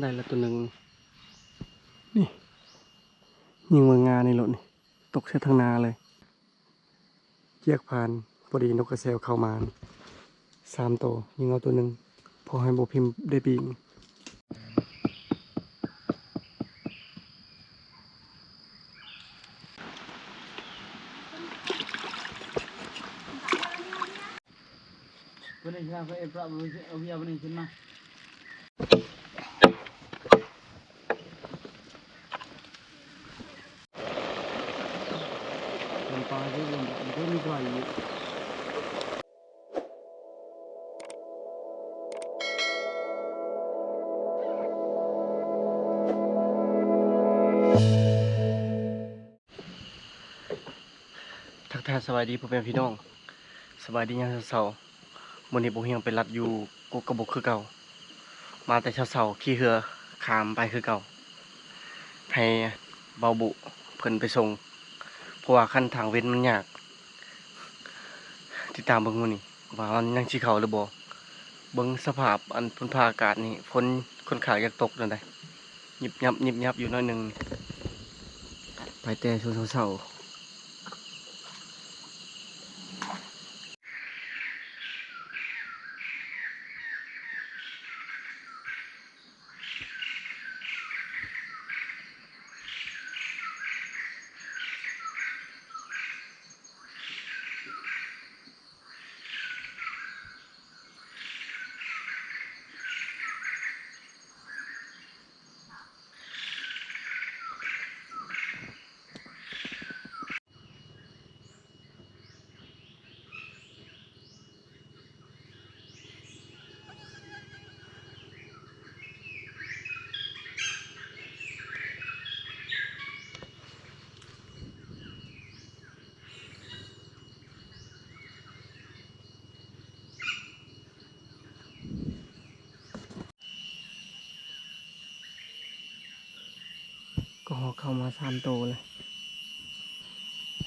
ได้แล้วตัวหนึ่งนี่ยิงเมืองงานในรถนี่ตกใช้ทางนาเลยเจียกผ่านพอดีนกกระเซลเข้ามานี่สามตัวยิงเอาตัวหนึ่งพอให้โบพิมพ์ได้ปีกนี่วันนี้เราไปเอฟราบเอาเวียวันนี้ขึ้นมา ทักทาสวัสดีพ่อแม่พี่น้องสบายดียังเสาร์มื้อนี้บ่เฮียงไปรัดอยู่กุกกระบกคือเก่า มาแต่เช้าเสาขี่เรือขามไปคือเก่า ให้เบาบุเพิ่นไปส่งเพราะว่าขั้นทางเว้นมันยาก ติดตามเบิ่งมื้อนี้ว่ามันยังสิเข้าหรือบ่เบิ่งสภาพอันพ้นพาอากาศนี่ฝนค่อนข้างอยากตกนั่นได้ยิบยับยิบยับอยู่น้อยหนึงไปแต่ช่วงเช้าๆ ก็เข้ามาสามตัวเลย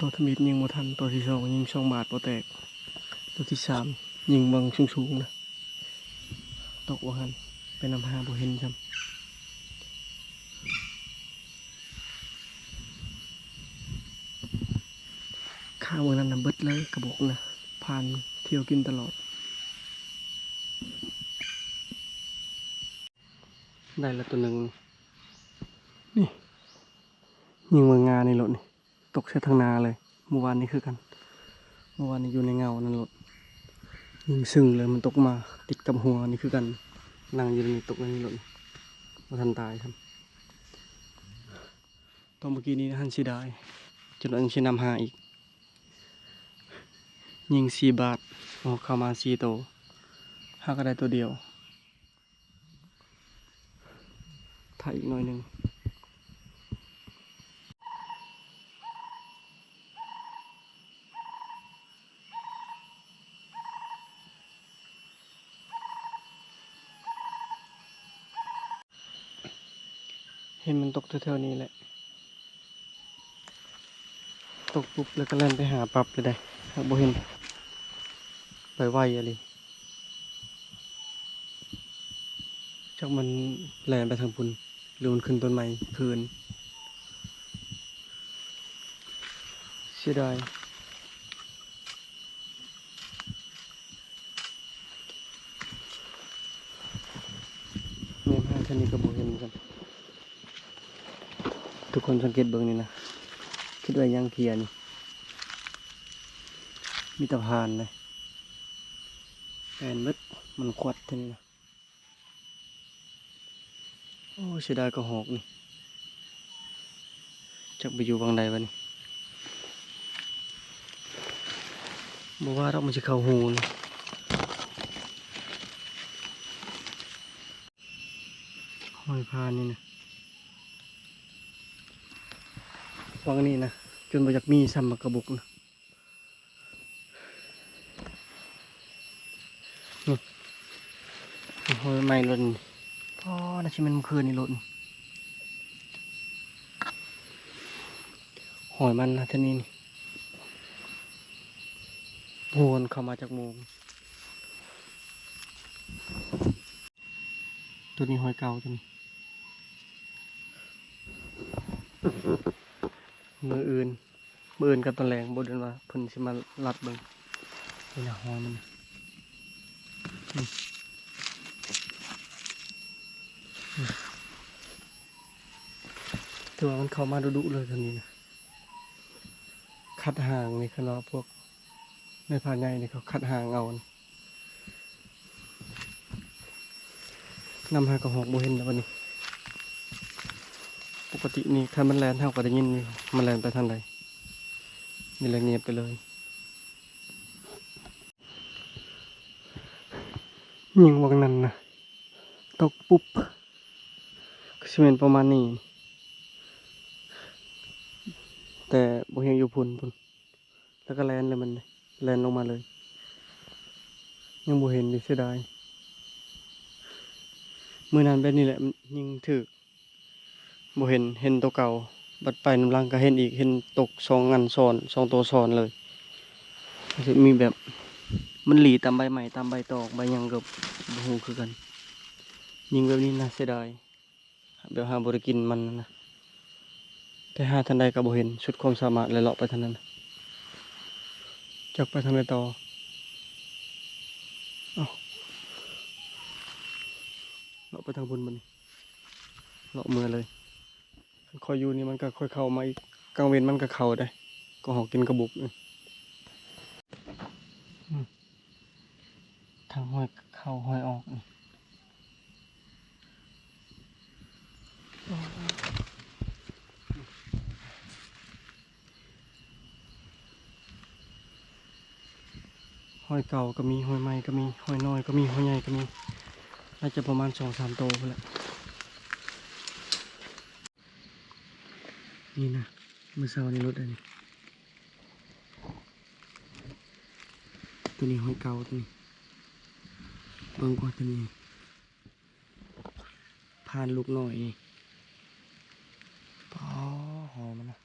ตัวทมิดยิงบ่ทัน ตัวที่สองยิงช่องบาทบ่แตก ตัวที่สามยิงบังสูงๆนะตกว่าหันเป็นน้ำหาบ่เห็นจำข้าวเมื่อนั้นนะเบิดเลยกระบอกนะผ่านเที่ยวกินตลอด ได้ล้วตัวหนึ่งนี่ ยิงเมืองงานในรถนี่ตกใช้ทางนาเลยเมื่อวานนี้คือกันเมื่อวานนี้อยู่ในเงานั่นรถยิงซึ่งเลยมันตกมาติดกับหัวนี่คือกันนั่งอยู่ในตกในรถมาทันตายครับตอนเมื่อกี้นี้ท่านสียดายจนอันเชนำหาอีก ยิงสี่บาทเอาเข้ามาสี่ตัวห้าก็ได้ตัวเดียวถ่ายอีกหน่อยหนึ่ง เห็นมันตกแถวๆนี้แหละ ตกปุ๊บแล้วก็เล่นไปหาปรับเลยได้หากบ่เห็นไปไหวอะไรจากมันแล่นไปทางปุ่นหรือมันขึ้นต้นไม้คืนเสียดายแม่มาท่านี้ก็บ่เห็นกัน ทุก คนสังเกตเบิ่งนี่นะคิดว่ายังเคลียร์นี่มีตะพานเลยแอนมืดมันควัดท่นี้นะโอ้เสียดายก็หอกนี่จักไปอยู่บางใดวะนี่บอกว่าเรามันจะเข้าหูนี่หอยพานนี่นะ วังนี้นะจนมาจากมีซ้ำมากระบุกนะโอ้ยไม่รถนี่พ่อนาจะเป็นเมื่อคืนนี่รถนี่หอยมันนะท่านี้นี่โวนเข้ามาจากหมูตัวนี้หอยเก่าตัวนี้ มืออื่น มืออื่นกับตอนแรงบ่เดินว่าพิ่นสิมาลัดเบิ่งนี่นะหอยมันน่ว่ามันเข้ามาดุๆเลยตอนนี้นะคัดห่างนี่คือเนาะพวกในผ่านใหญ่นี่เขาคัดห่างเอานนำหากระหอกโบเห็นแล้ววันนี้ กตินี่ถ้ามันแลนเท่าก็ได้ยินมันแลนไปทางใดนี่เลยเงียบไปเลยยิงวังนั้นนะตกปุ๊บก็สิเป็นประมาณนี้ แต่บ่เห็นอยู่พุ่นพุ่นแล้วก็แลนเลยมันแลนลงมาเลย ยังบ่เห็นดิเสียดายมือนั้นแบบนี้แหละมันยิงถึก บ่เห็นเห็นตัวเก่า บัดไปน้ำลังก็เห็นอีกเห็นตกสองอันซ้อนสองตัวซ้อนเลยมีแบบมันหลีตามใบใหม่ตามใบตอกใบยังกับบ่ฮู้คือกัน ยิงแบบนี้นะเสียดายแบบหาบ่ได้กินมันนะแต่หาทันใดก็บ่เห็นสุดความสามารถเลยเลาะไปทางนั้นน่ะจักไปทางใดต่อเลาะไปทางบนมันเลาะมือเลย คอยอยู่นี่มันก็ค่อยเข้ามาอีกกลางเวนมันก็เข้าได้ ก็หอกกินกระบุกนี่ทางห้อยเข้าห้อยออกนี่ห้อยเก่าก็มีห้อยใหม่ก็มีห้อยน้อยก็มีห้อยใหญ่ก็มีน่าจะประมาณสองสามโตวพุ่นแหละ นี่นะมือเสาในรถอันนี้ตัวนี้ห้อยเกาตัวนี้เบิ่งกว่าตัวนี้ผ่านลูกหน่อยนี่ปอหอมมันนะ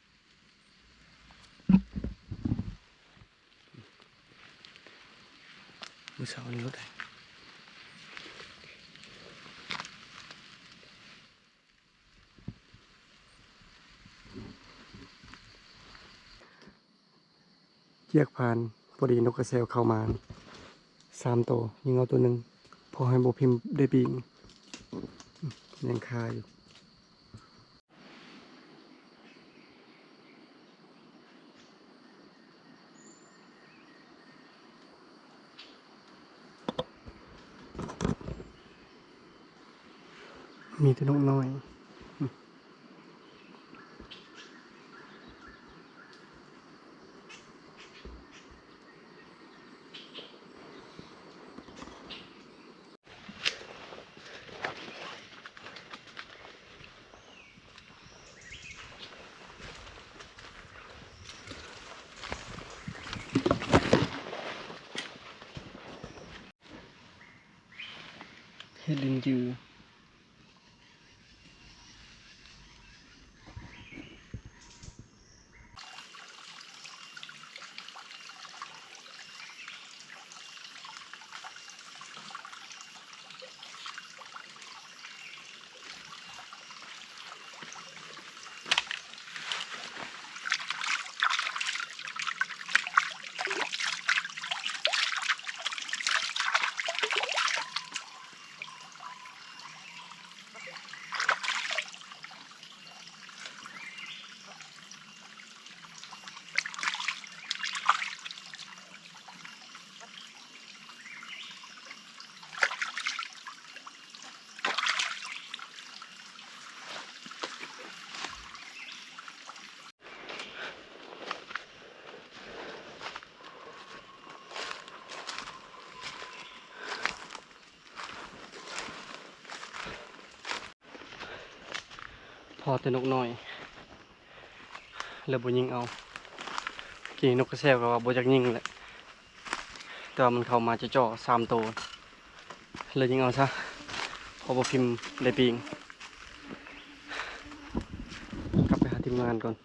มือเสาในรถอัน เจียกผ่านพอดีนกกระเซลเข้ามาสามตัวยิงเอาตัวหนึ่งพอให้โบพิมพ์ได้ปีกอืมยังคาอยู่มีแต่นกน้อย เฮ็ อพอแต่นกน้อยแล้วบ่ยิงเอากี่นกกระแซวก็ว่าบ่อยากยิงแหละแต่ว่ามันเข้ามาจะจ่อสามตัวเลยยิงเอาซะพอบ่พิมพ์ได้ปีงกลับไปหาทีมงานก่อน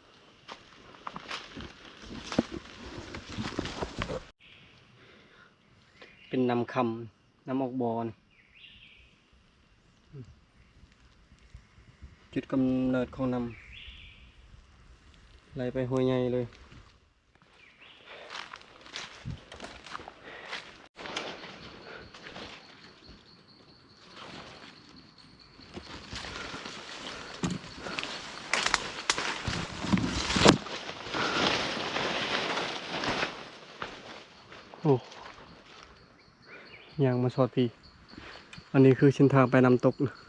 เป็นนำคำนำออกบอล จุด กำเนิดของน้ำไหลไปห้วยใหญ่เลย โอ้ยังมาสอดพี่ อันนี้คือเส้นทางไปน้ำตกนะ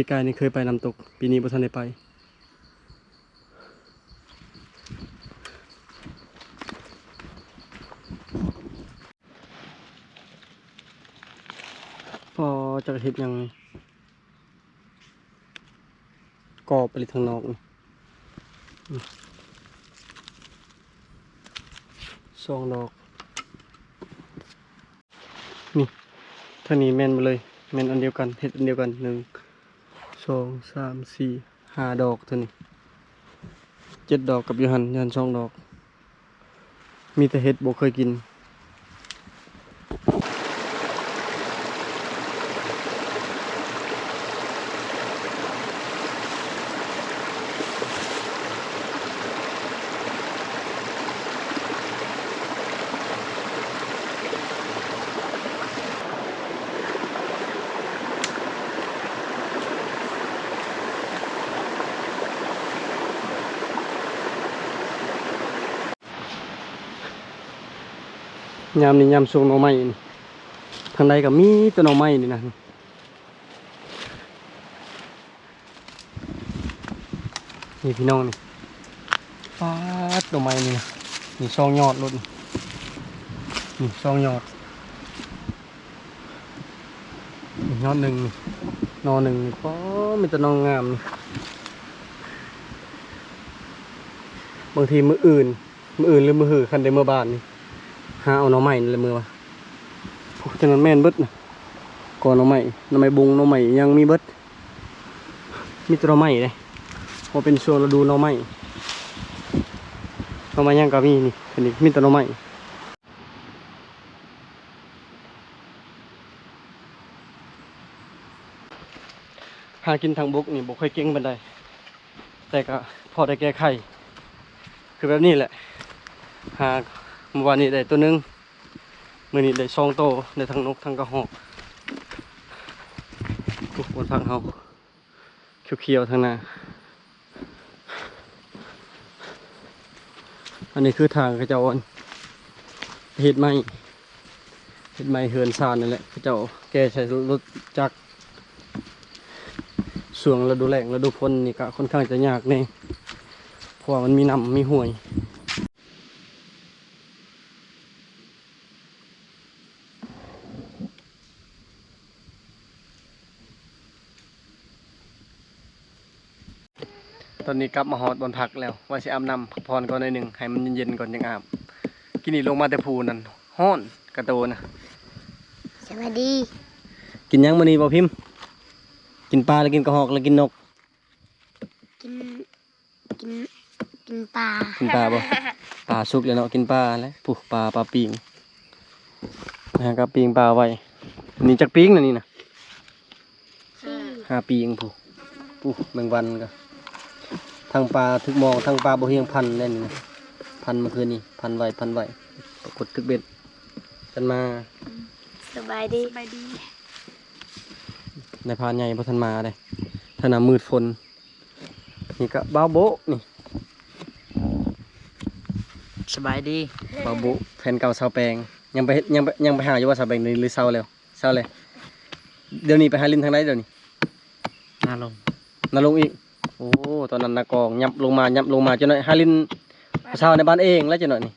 ปีกายนี่เคยไปน้ำตก ปีนี้บ่ทันได้ไป พอจะเห็ดหยังก่อไปทางนอกนี่อืมสองดอก นี่เท่านี้แม่นมาเลยแม่นอันเดียวกันเห็ดอันเดียวกันหนึ่ง สองสามสี่ห้าดอกเท่านี้เจ็ดดอกกับยูหันยูหันสองดอก มีแต่เห็ดบ่เคยกิน ยามนี้ยามสูงหน่อไม้นี่ทางใดก็มีแต่หน่อไม้นี่นะนี่พี่น้องนี่ฟาดหน่อไม้นี่นะนี่ซองยอดรถนี่นี่ซองยอดนี่ยอดหนึ่งนี่นอหนึ่งนี่ป้อมีแต่หนองงามนี่บางทีมืออื่นมืออื่นหรือมือหือคันได้เมื่อบานนี่ หาเอาหน่อไม้นี่แหละมือวะโอ้จังนั้นแม่นเบิดนะก่อนหน่อไม้หน่อไม้บุงหน่อไม้ยังมีเบิดมีแต่หน่อไม้เลยพอเป็นช่วงฤดูหน่อไม้หน่อไม้ยังก็มีนี่อันนี้มีแต่หน่อไม้หากินทางบกนี่บ่ค่อยเก่งบันไดแต่ก็พอได้แก้ไขคือแบบนี้แหละ หา เมื่อวานนี้ได้ตัวหนึงมื่อนี้ได้สองโตได้ทั้งนกทั้งกระหอกทุกคนฟังเขาเขียวๆทางหน้าอันนี้คือทางขาเจ้าอันเห็ดไม้เห็ดไม้เฮือนซานนั่นแหละเขาเจ้าแกใช้รถจักรส่วงฤดูแล้งฤดูฝนนี่ก็ค่อนข้างจะยากแน่เพราะมันมีน้ำมีห้วย ตอนนี้กลับมาฮอดบนพักแล้ว ว่าสิอาบน้ำพักผ่อนก่อนหน่อยหนึ่งให้มันเย็นๆก่อนยังอาบกินนี่ลงมาแต่ภูนั่นห้อนกระโตนะสวัสดี กินหยังมื้อนี้บ่พิมพ์ กินปลาหรือกินกระหอกหรือกินนก กินกินกินปลากินปลาบ่ปลาสุกแล้วเนาะกินปลาแล้วปุ๊ปลาปลาปิงนะฮะก็ปิงปลาไว้นี่จักปิงน่ะนี่นะสี่ห้าปิงผู้ปุ๊แมงวันก็ ทั้งปลาทึกมองทั้งปลาบ่เฮียงพันแน่นี่นะพันเมื่อคืนนี้พันไว้พันไว้ปรากฏทึกเบ็ดกันมาสบายดีสบายดีในพานใหญ่พทันมาเลยถนามืดฝนนี่ก็บ้าวโบะนี่สบายดีบ้าวโบะแฟนเก่าสาวแปลงยังไปเฮ็ดยังไปยังไปหาอยู่ว่าสาวแปลงนี่หรือเศร้าแล้วเศร้าเลยเดี๋ยวนี้ไปหาลินทางไหนเดี๋ยวนี้น่าลงนาลงอีก โอ้ตอนนั้นนากองยับลงมายับลงมาจนหน่อยหาลินเศร้าในบ้านเองแล้วจนหน่อยนี่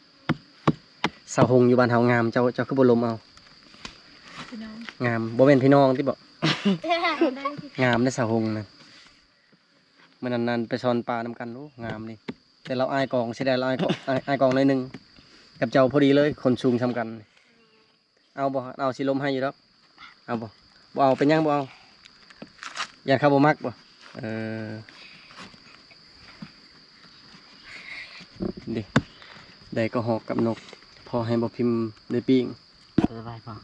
สาวหงอยู่บ้านเฮางามเจ้าเจ้าคือบ่ลมเอางามบ่เป็นพี่น้องที่บอกงามได้สาวหงนะเมื่อนั้นนั้นไปซอนปลาน้ำกันโอ้งามนี่แต่เราอายกองเสียดายเราอายกองอายอายกองหน่อยหนึงกับเจ้าพอดีเลย คนสูงทำกัน เอาบ่เอาสิลมให้อยู่แล้วเอาบ่บ่เอาเป็นหยังบ่เอาอยากเข้าบ่มักบ่เออ ดิได้ก็หอกกับนก พอให้บ่พิมพ์ได้ปิ้งสบายพอ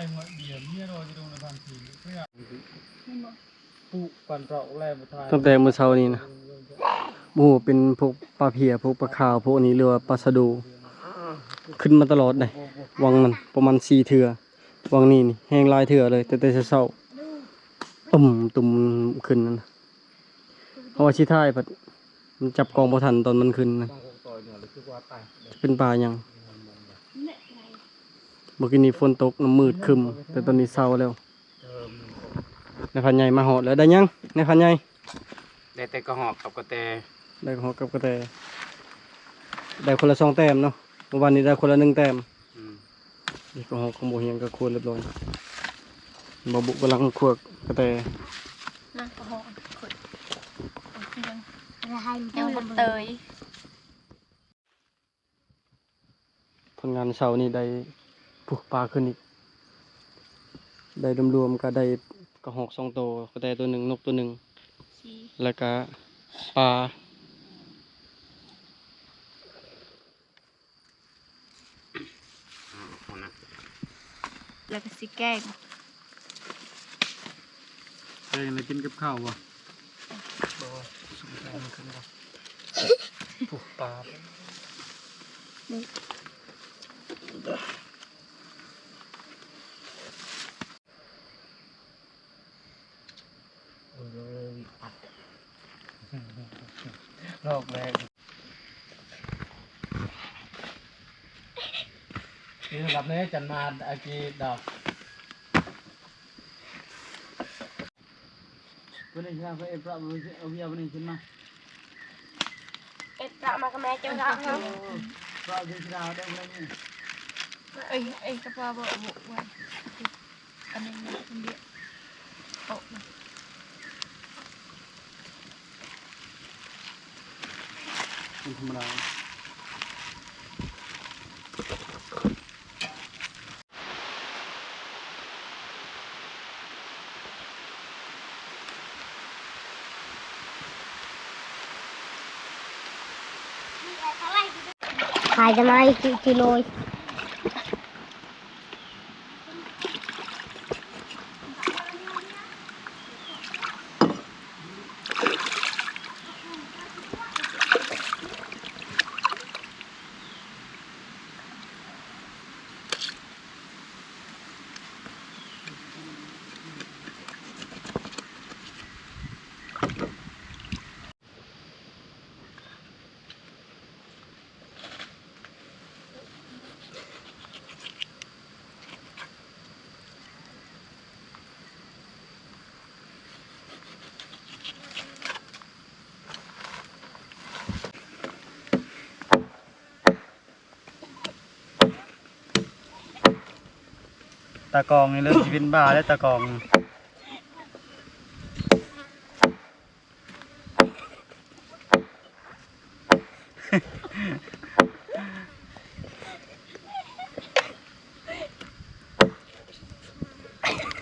อหมดเดียวเมียรอจะตรงในบ้านทีเพื่อปุ๊ปันเราแล่มาทายตั้งแต่มื้อเช้านี้นะบ่ฮู้เป็นพวกปลาเพียพวกปลาขาวพวกนี้หรือว่าปลาสะดู ขึ้นมาตลอดเลยวังนั้นประมาณ4เทื่อ วังนี้นี่แห้งหลายเทื่อเลยแต่แต่เช้าๆตุ่มตุ่มขึ้นนั่นน่ะเพราะว่าสิท้ายบัดมันจับกองบ่ทันตอนมันขึ้นนะบางต่อยเนี่ยหรือคือว่าตายเป็นปลาหยังเมื่อกี้นี้ฝนตกน้ำมืดครึม แต่ตอนนี้เศร้าแล้วเติมในพันใหญ่มาหอดแล้วได้ยังในพันใหญ่ได้แต่กระหอบกับกระแตได้หอดกับกระแตได้คนละสองแต้มเนาะเมื่อวานนี้ได้คนละหนึ่งแต้ม นี่ก็หอกของโบเฮียงก็ควรเรียบร้อยบบุกำลังขวกกระแตนะกระหองขุดเอาเพียงละให้เดี๋ยวมันเตยผลงานเช้านี้ได้ผูกปลาขึ้นอีก ได้รวมๆก็ได้กระหอกสองตัวกระแตตัวหนึ่งนกตัวหนึ่งแล้วก็ปลา แล้วก็สิแกงเคยมากินกับข้าวบ่ผูกปลา รอบแรก นี่สำหรับนี้จันมาอากีดอกวันนี้เราไปเอฟราบุเอาเบียวันนี้ขึ้นมาเอ็ดประมากับแม่เจ้าละเนาะพราบุเราได้ไหมนี่เอ้ยเอ้ยกระเพราบ่บุไว้อันนี้นะคนเดียวโอ้มาเาขายจะกองนี่เริ่มจะเป็นบ้าแล้วตากอง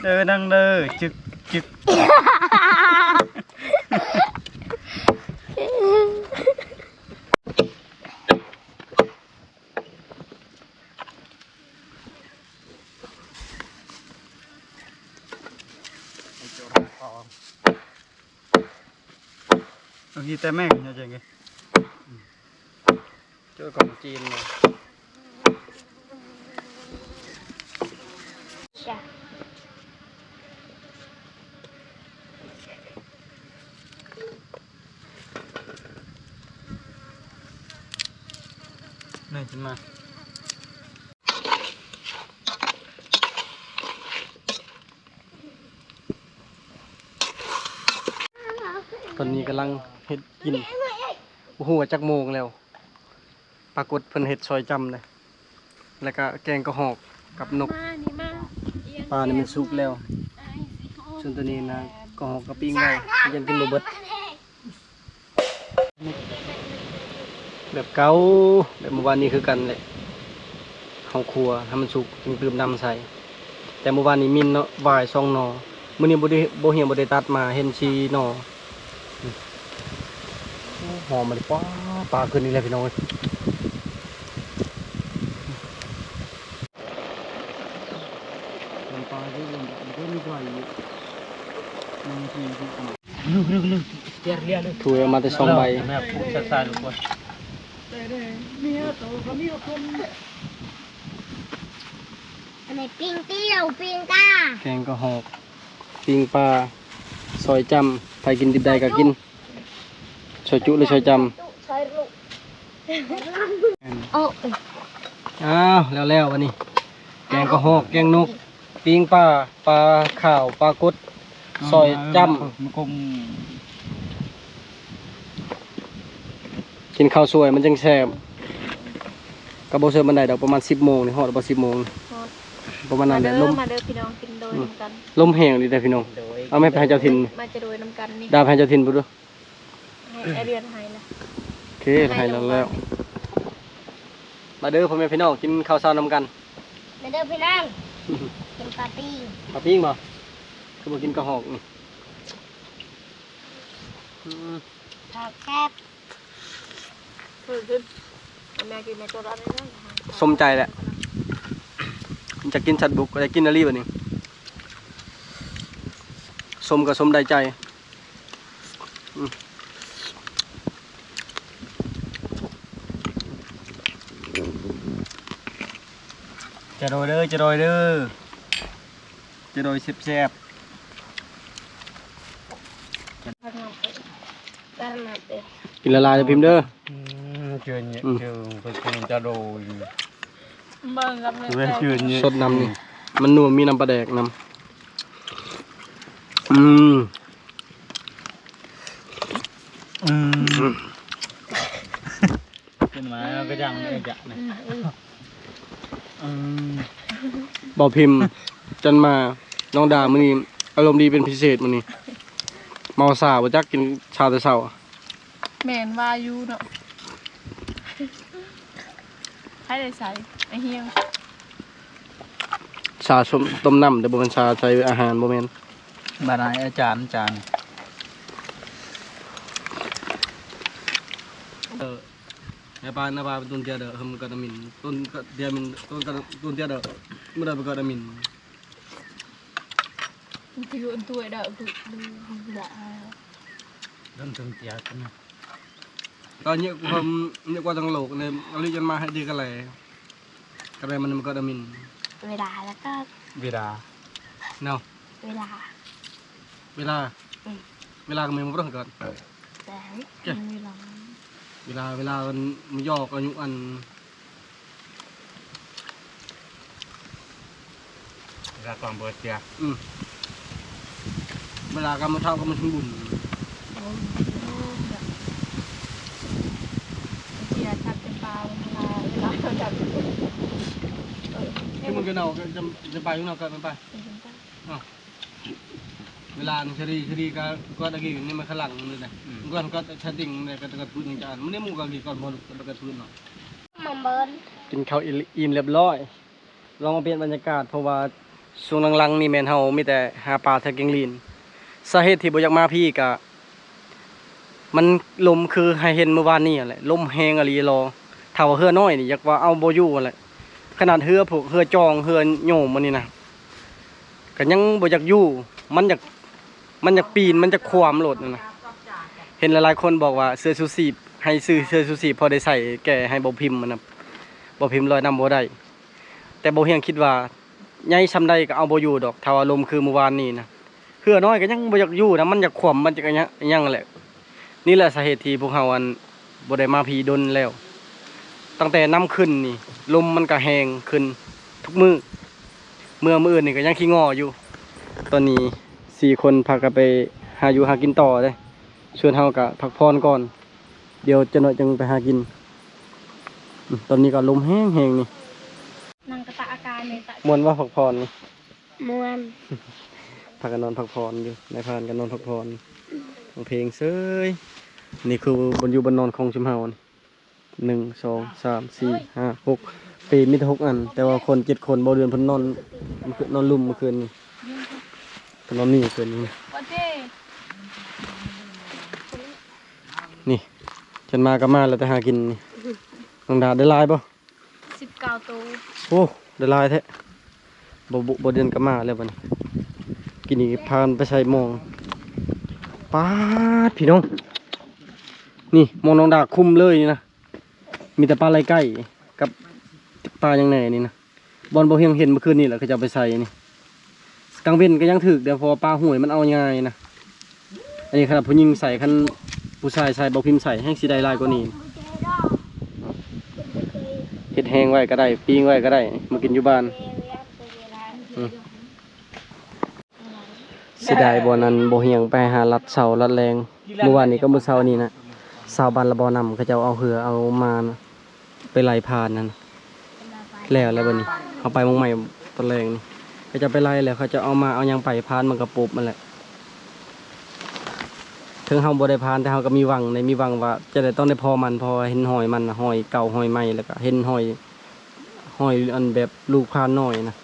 เดินนั่งเด้อจึกจึก บางทีแต่แม่งเนี่ยจังไงเจอของจีนเลยจ้ะนี่ขึ้นมาตอนนี้กำลัง เฮ็ดกินโอ้โหจักโมงแล้ว ปรากฏเพิ่นเฮ็ดซอยจำเลยแล้วก็แกงกระหอกกับนกมานี่มาเอียงปลานี่มันสุกแล้วไอ้สิโอ้ส่วนตัวนี้นะกระหอกกับปิ้งไว้ยังกินบ่เบิดแบบเก่าแบบเมื่อวานนี้คือกันแหละเฮาครัวให้มันสุกจึงเติมน้ำใส่ แต่เมื่อวานนี้มินเนาะวายซองหนอมื้อนี้บ่ได้บ่เฮียงบ่ได้ตัดมาเห็นชีหนออืมโอ้ หอมมันป้าปลาขึ้นนี่แหละพี่น้องปลาที่ก็มีปย่มัลึถุยมาแต่สองใบแม่ผมดชาทุกนแต่เไรนปิ้งเตี้ยวปิ้งตาแกงกะหอกปิ้งปลาซอยจำใครกินดิบได้ก็กิน ซอยจุหรือซอยจใช่ลูกโอ้ำอ้าวแล้วแล้ววันนี้ แกงก็หอกแกงนกปิ้งปลาปลาข้าวปลากดซอยจมันคงำกินข้าวสวยมันจังแซ่บกระโบเซิร์มันได้ดอกประมาณสิบโมงนี่ฮอดประมาณสิบโมงประมาณมานั้นแหเด้ละลอมมาเด้อพี่น้องกินโดยน้ำกันลมแห้งดีแต่พี่น้องโดยเอาไม่ไปให้เจ้าถิ่นมาจะโดยน้ำกันนี่ดาบให้เจ้าถิ่นปุ๊ดูให้ ไอเดือนให้ละโอเคให้แล้วแล้วมาเด้อพ่อแม่พี่น้องกินข้าวเช้านำกันมาเด้อพี่น้องกินปลาปิ้งปลาปิ้งบ่คือบ่กินกระหอกนี่อืมทอดแคบขึ้นขึ้นเอาแม่กินแม่ตัวร้อนเลยนะสมใจแหละจะกินสัตว์บุกก็จะกินอะไรแบบนี้สมกับสมได้ใจ จะโดยเด้อจะโดยเด้อจะโดยแซ่บทอดน้ำเป็ดทอดน้ำเป็ดๆกินละลายเลยพิมพ์เด้อเจอเนี่ยอืมเจอเป็นคนจะโดยเบิ่งกับเลยเว้นเจอเนี่ยสดน้ำนี่มันนัวมีน้ำปลาแดกน้ำอืมอืมเป็นไม้ก็ยังไม่จะเนี่ยอืม บอพิมพ์ จันมา น้องดามือนี้อารมณ์ดีเป็นพิเศษมือนี้เมาสาวจักกินชาแต่เช้าแม่นวาอยูเนาะให้ได้ใส่ไอเฮียงชาชมต้มน้ำแต่บ่เป็นชาใส่อาหารบ่แม่นบานายอาจารย์อาจารย์ เออ ในบ้านในบ้านต้นเตียเด้อเฮมกะตะมินต้นกะเตียมินต้นกะต้นเตียเด้อมื้อใดบ่กะตะมินที่อยู่อันตัวเด้อดูดูละ เริ่มถึงเจียกันนะตอนนี้ผมเนี่ยกว่าทั้งโลกเนี่ยเอาลิจันมาให้ดีกันเลยกะเลยมันบ่กะตะมินเวลาแล้วก็เวลาเนาะเวลาเวลาอืมเวลาก็มีบ่ต้องก่อนแสงเจ้ะเวลาเวลาเวลามันมันยอกอายุอันเวลาก่อนเบิดเจียอืมเวลากำมาเท่าก็มันถึงบุญโอ้โหแบบเจียชักเป็นปลาเวลาเวลาเราจับเออที่มึงจะเอาก็จะจะไปยุ่งเอาก็ไม่ไปเป็นจังซั่นเวลานี่ชรีชรีก็ก็ตะกี้นี่มันขลังเลยนะมันก็ก็ชะดิ่งเลยก็กระตุ้นจานมั นนี่มึงก็กี่ก่อนพอแล้วกระตุ้นเนาะมัมเบิร์นกินข้าวอิ่มเรียบร้อย ลองมาเปลี่ยนบรรยากาศเพราะว่าช่วงหลังๆนี่แม่นเฮามีแต่หาปลาแทเกงลีนสาเหตุที่บ่อยากมาพี่ก็มันลมคือให้เห็นเมื่อวานนี้แหละลมแฮงอะลีรอถ้าว่าเฮือน้อยนี่อยากว่าเอาบ่อยู่แหละขนาดเฮือพวกเฮือจองเฮือโยมมันนี่นะก็ยังบ่อยากอยู่ มันอยากมันอยากปีนมันจะความโลดนั่นนะ เห็นหลายๆคนบอกว่าเสื้อชูชีพให้ซื้อเสื้อชูชีพพอได้ใส่แก่ให้บ่พิมพ์มันนะบ่พิมพ์ลอยน้ำบ่ได้ แต่บ่เฮียงคิดว่าใหญ่ซำใดก็เอาบ่อยู่ดอกถ้าว่าลมคือเมื่อวานนี้นะเพื่อน้อยก็ยังบ่อยากอยู่นะมันอยากขวมมันจะก็ยังยังแหละ นี่แหละสาเหตุที่พวกเฮาอันบ่ได้มาพีดนแล้ว ตั้งแต่น้ำขึ้นนี่ ลมมันก็แหงขึ้นทุกมือเมื่อมื้ออื่นนี่ก็ยังขี้งออยู่ ตอนนี้สี่คนพากันไปหาอยู่หากินต่อเลย ชวนเฮาก็พักผ่อนก่อน เดี๋ยวจะหน่อยจึงไปหากินอืมตอนนี้ก็ลมแห้งแห้งๆนี่นังกระตะอาการเลยตะมวนว่าพักผ่อนนี่มวนพากันนอนพักผ่อนอยู่ในพานกันนอนพักผ่อนฟังเพลงเซยนี่คือบนอยู่บนนอนของชุมเฮานี่หนึ่งสองสามสี่ห้าหกปีมีแต่หกอัน แต่ว่าคนเจ็ดคนบ่เดือนเพิ่นนอนเมื่อคืนนอนลุ่มเมื่อคืนนี่เพิ่นนอนนี่เมื่อคืนนี้ว่าเจ้นี่ ฉันมาก็มาแล้วแต่หากินนี่น้องดาได้หลายบ่สิบเก้าตัวโอ้ได้หลายแท้บ่บุบ่เดือนก็มาแล้วบัดนี้กินนี่พานไปใส่หมองป้าดพี่น้อง นี่มองน้องดาคุมเลยนี่นะ มีแต่ปลาไหลไก่กับปลาอย่างไหนนี่นะบอลบ่เฮียงเห็นเมื่อคืนนี่แหละเขาจะเอาไปใส่นี่กลางเว้นก็ยังถึกเดี๋ยวเพอปลาห่วยมันเอาง่ายนะ อันนี้ขนาดผู้หญิงใส่คัน ผู้ชายใส่บ่พิมพ์ใส่แห้งสีได้ลายกว่านี้เฮ็ดแห้งไว้ก็ได้ปิ้งไว้ก็ได้มากินอยู่บ้านสียดายบ่นั้นบ่เฮียงไปหารัดเสารัดแรงเมื่อวานนี้ก็มื้อเช้านี้นะสาวบ้านละบ่อนำเขาจ้าเอาเหือเอามานะไปไล่ผ่านนั่นแล้วแล้วบัดนี้เอาไปมองใหม่ตอนแรงนี่เขาจะไปไล่แล้วเขาจะเอามาเอายังไปผ่านมันก็ปุบมันแหละ ถึงเฮาบ่ได้ผ่านแต่เฮาก็มีหวังในมีหวังว่า จะได้ต้องได้พอมันพอเห็นหอยมันหอยเก่าหอยใหม่แล้วก็เห็นหอยหอยอันแบบลูกพานน้อยนะ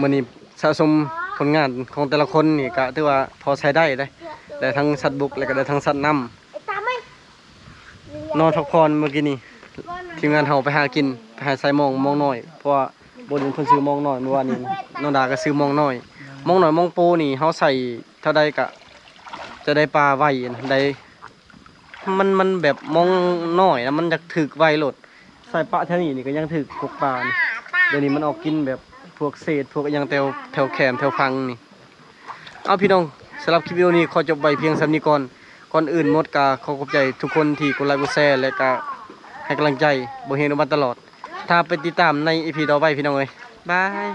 มื่อนี้สะสมผลงานของแต่ละคนนี่ก็ถือว่าพอใช้ได้ได้ได้ทั้งสัตว์บุกแล้วก็ได้ทั้งสัตว์น้ำนอนพักผ่อนเมื่อกี้นี่ทีมงานเฮาไปหากินไปหาใส่มองมองน้อยเพราะว่าบนเพิ่นซื้อมองน้อยเมื่อวานนี้น้องดาก็ซื้อมองน้อย มองน้อยมองโปนี่เฮาใส่เท่าใดก็จะได้ปลาไวนะได้มันมันแบบมองน้อยนะมันจะถึกไวโลดใส่ปลาเท่านี้นี่ก็ยังถึกพวกปลานี่เดี๋ยวนี้มันออกกินแบบพวกเศษ พวกอหยังแถวแถวแขมแถวฟังนี่ เอาพี่น้องสำหรับคลิปวิดีโอนี้ขอจบไว้เพียงสำนีก่อนก่อนอื่นหมดกาขอขอบใจทุกคนที่กดไลค์กดแชร์และก็ให้กำลังใจบ่เห็นมาตลอด ถ้าไปติดตามในอีพีต่อไปพี่น้องเอ้ยบาย